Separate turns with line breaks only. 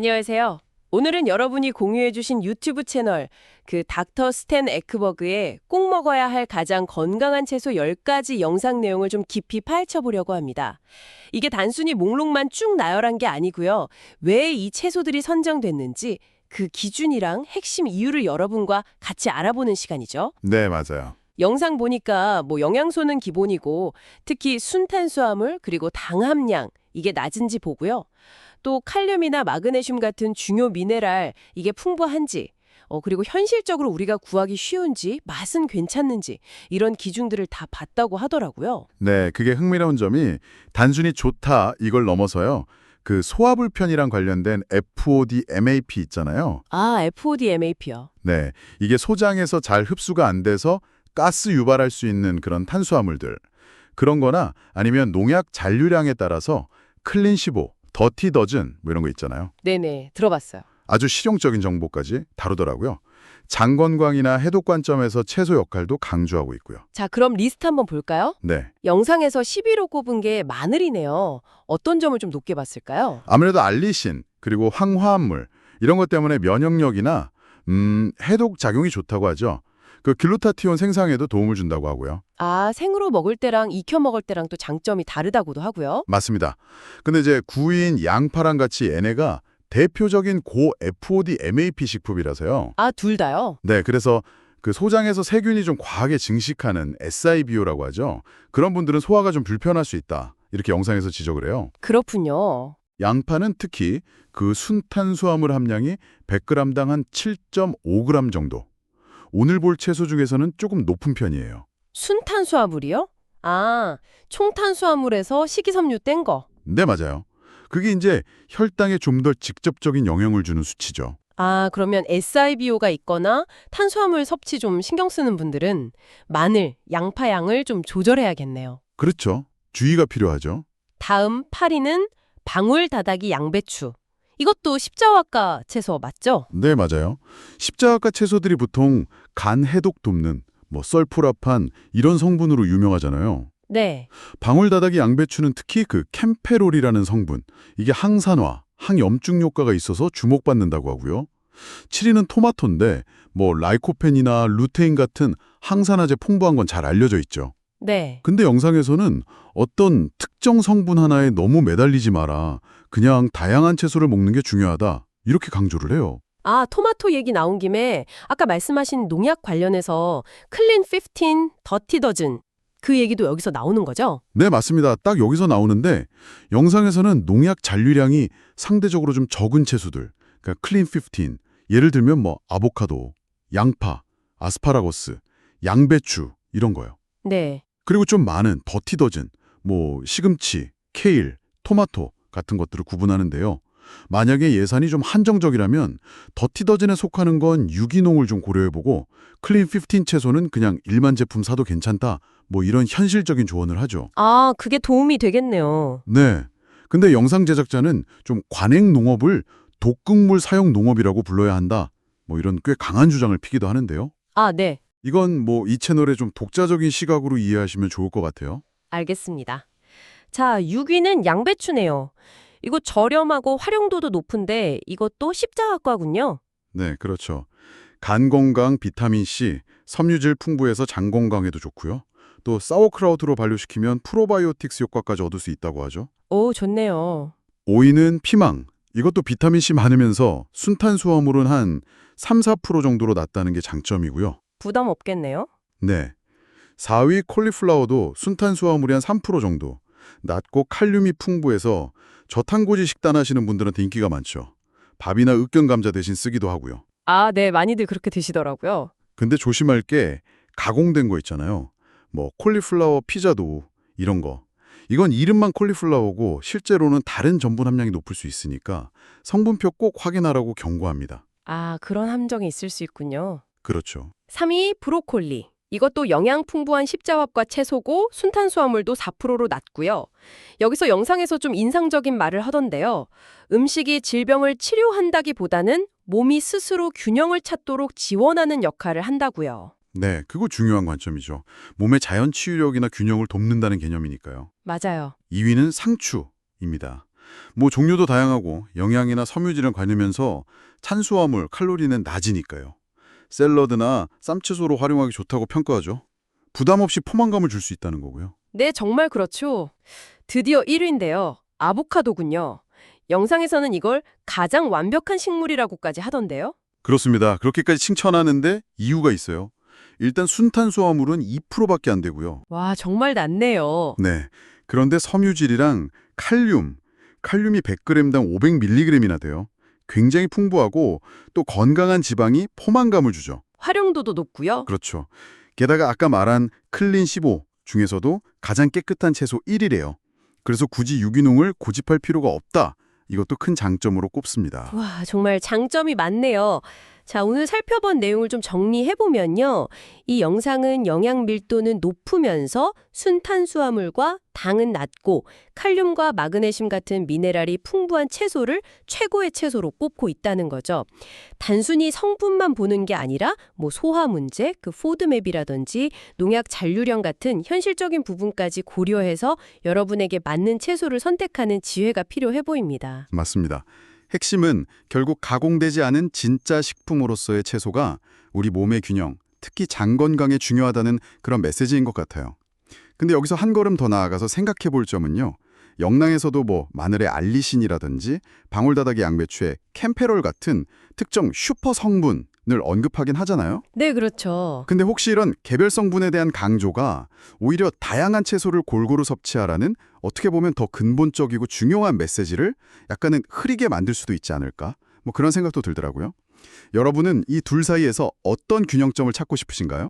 안녕하세요. 오늘은 여러분이 공유해주신 유튜브 채널 그 닥터 스탠 에크버그의 꼭 먹어야 할 가장 건강한 채소 10가지 영상 내용을 좀 깊이 파헤쳐보려고 합니다. 이게 단순히 목록만 쭉 나열한 게 아니고요. 왜 이 채소들이 선정됐는지 그 기준이랑 핵심 이유를 여러분과 같이 알아보는 시간이죠.
네, 맞아요.
영상 보니까 뭐 영양소는 기본이고 특히 순탄수화물 그리고 당 함량 이게 낮은지 보고요. 또 칼륨이나 마그네슘 같은 중요 미네랄 이게 풍부한지 어 그리고 현실적으로 우리가 구하기 쉬운지 맛은 괜찮는지 이런 기준들을 다 봤다고 하더라고요.
네, 그게 흥미로운 점이 단순히 좋다 이걸 넘어서요. 그 소화불편이랑 관련된 FOD, MAP 있잖아요.
아, FOD MAP요.
네, 이게 소장에서 잘 흡수가 안 돼서 가스 유발할 수 있는 그런 탄수화물들. 그런 거나 아니면 농약 잔류량에 따라서 클린15, 더티 더즌 뭐 이런 거 있잖아요.
네네, 들어봤어요.
아주 실용적인 정보까지 다루더라고요. 장 건강이나 해독 관점에서 채소 역할도 강조하고 있고요.
자, 그럼 리스트 한번 볼까요?
네.
영상에서 11호 꼽은 게 마늘이네요. 어떤 점을 좀 높게 봤을까요?
아무래도 알리신 그리고 황화합물 이런 것 때문에 면역력이나 음, 해독 작용이 좋다고 하죠. 그 글루타티온 생성에도 도움을 준다고 하고요.
아, 생으로 먹을 때랑 익혀 먹을 때랑 또 장점이 다르다고도 하고요.
맞습니다. 근데 이제 구인 양파랑 같이 얘네가 대표적인 고 FOD MAP 식품이라서요.
아, 둘 다요?
네, 그래서 그 소장에서 세균이 좀 과하게 증식하는 SIBO라고 하죠. 그런 분들은 소화가 좀 불편할 수 있다. 이렇게 영상에서 지적을 해요.
그렇군요.
양파는 특히 그 순탄수화물 함량이 100g당 한 7.5g 정도. 오늘 볼 채소 중에서는 조금 높은 편이에요.
순탄수화물이요? 아, 총탄수화물에서 식이섬유 뗀 거.
네, 맞아요. 그게 이제 혈당에 좀 더 직접적인 영향을 주는 수치죠.
아, 그러면 SIBO가 있거나 탄수화물 섭취 좀 신경 쓰는 분들은 마늘, 양파 양을 좀 조절해야겠네요.
그렇죠. 주의가 필요하죠.
다음 8위는 방울 다다기 양배추. 이것도 십자화과 채소 맞죠?
네, 맞아요. 십자가 채소들이 보통 간 해독 돕는 뭐 썰포라판 이런 성분으로 유명하잖아요.
네.
방울다닥이 양배추는 특히 그 캠페롤이라는 성분, 이게 항산화, 항염증 효과가 있어서 주목받는다고 하고요. 7위는 토마토인데 뭐 라이코펜이나 루테인 같은 항산화제 풍부한 건 잘 알려져 있죠.
네.
근데 영상에서는 어떤 특정 성분 하나에 너무 매달리지 마라. 그냥 다양한 채소를 먹는 게 중요하다. 이렇게 강조를 해요.
아, 토마토 얘기 나온 김에 아까 말씀하신 농약 관련해서 클린 15, 더티 더즌 그 얘기도 여기서 나오는 거죠?
네, 맞습니다. 딱 여기서 나오는데 영상에서는 농약 잔류량이 상대적으로 좀 적은 채소들, 그러니까 클린 15, 예를 들면 뭐 아보카도, 양파, 아스파라거스, 양배추 이런 거요.
네.
그리고 좀 많은 더티 더즌, 뭐 시금치, 케일, 토마토 같은 것들을 구분하는데요. 만약에 예산이 좀 한정적이라면 더티 더즌에 속하는 건 유기농을 좀 고려해보고 클린 15 채소는 그냥 일반 제품 사도 괜찮다. 뭐 이런 현실적인 조언을 하죠.
아, 그게 도움이 되겠네요.
네. 근데 영상 제작자는 좀 관행 농업을 독극물 사용 농업이라고 불러야 한다. 뭐 이런 꽤 강한 주장을 피기도 하는데요.
아, 네.
이건 뭐 이 채널의 좀 독자적인 시각으로 이해하시면 좋을 것 같아요.
알겠습니다. 자, 6위는 양배추네요. 이거 저렴하고 활용도도 높은데 이것도 십자학과군요.
네, 그렇죠. 간 건강, 비타민 C, 섬유질 풍부해서 장 건강에도 좋고요. 또 사워크라우트로 발효시키면 프로바이오틱스 효과까지 얻을 수 있다고 하죠.
오, 좋네요.
5위는 피망. 이것도 비타민 C 많으면서 순탄수화물은 한 3, 4% 정도로 낮다는 게 장점이고요.
부담 없겠네요.
네. 4위 콜리플라워도 순탄수화물이 한 3% 정도. 낮고 칼륨이 풍부해서 저탄고지 식단 하시는 분들한테 인기가 많죠. 밥이나 으깬 감자 대신 쓰기도 하고요.
아, 네. 많이들 그렇게 드시더라고요.
근데 조심할 게 가공된 거 있잖아요. 뭐 콜리플라워 피자도 이런 거. 이건 이름만 콜리플라워고 실제로는 다른 전분 함량이 높을 수 있으니까 성분표 꼭 확인하라고 경고합니다.
아, 그런 함정이 있을 수 있군요.
그렇죠.
3위 브로콜리. 이것도 영양 풍부한 십자합과 채소고 순탄수화물도 4%로 낮고요. 여기서 영상에서 좀 인상적인 말을 하던데요. 음식이 질병을 치료한다기보다는 몸이 스스로 균형을 찾도록 지원하는 역할을 한다고요.
네, 그거 중요한 관점이죠. 몸의 자연 치유력이나 균형을 돕는다는 개념이니까요.
맞아요.
2위는 상추입니다. 뭐 종류도 다양하고 영양이나 섬유질은 관리면서 탄수화물, 칼로리는 낮으니까요. 샐러드나 쌈채소로 활용하기 좋다고 평가하죠. 부담 없이 포만감을 줄 수 있다는 거고요.
네, 정말 그렇죠. 드디어 1위인데요. 아보카도군요. 영상에서는 이걸 가장 완벽한 식물이라고까지 하던데요.
그렇습니다. 그렇게까지 칭찬하는데 이유가 있어요. 일단 순탄수화물은 2%밖에 안 되고요.
와, 정말 낮네요.
네. 그런데 섬유질이랑 칼륨, 칼륨이 100g당 500mg이나 돼요. 굉장히 풍부하고 또 건강한 지방이 포만감을 주죠.
활용도도 높고요.
그렇죠. 게다가 아까 말한 클린 15 중에서도 가장 깨끗한 채소 1위래요. 그래서 굳이 유기농을 고집할 필요가 없다. 이것도 큰 장점으로 꼽습니다.
와, 정말 장점이 많네요. 자, 오늘 살펴본 내용을 좀 정리해보면요. 이 영상은 영양 밀도는 높으면서 순탄수화물과 당은 낮고 칼륨과 마그네슘 같은 미네랄이 풍부한 채소를 최고의 채소로 꼽고 있다는 거죠. 단순히 성분만 보는 게 아니라 뭐 소화 문제, 그 포드맵이라든지 농약 잔류량 같은 현실적인 부분까지 고려해서 여러분에게 맞는 채소를 선택하는 지혜가 필요해 보입니다.
맞습니다. 핵심은 결국 가공되지 않은 진짜 식품으로서의 채소가 우리 몸의 균형, 특히 장 건강에 중요하다는 그런 메시지인 것 같아요. 근데 여기서 한 걸음 더 나아가서 생각해 볼 점은요. 영양에서도 뭐 마늘의 알리신이라든지 방울다닥의 양배추의 캠페롤 같은 특정 슈퍼 성분 을 언급하긴 하잖아요.
네, 그렇죠.
근데 혹시 이런 개별 성분에 대한 강조가 오히려 다양한 채소를 골고루 섭취하라는 어떻게 보면 더 근본적이고 중요한 메시지를 약간은 흐리게 만들 수도 있지 않을까? 뭐 그런 생각도 들더라고요. 여러분은 이 둘 사이에서 어떤 균형점을 찾고 싶으신가요?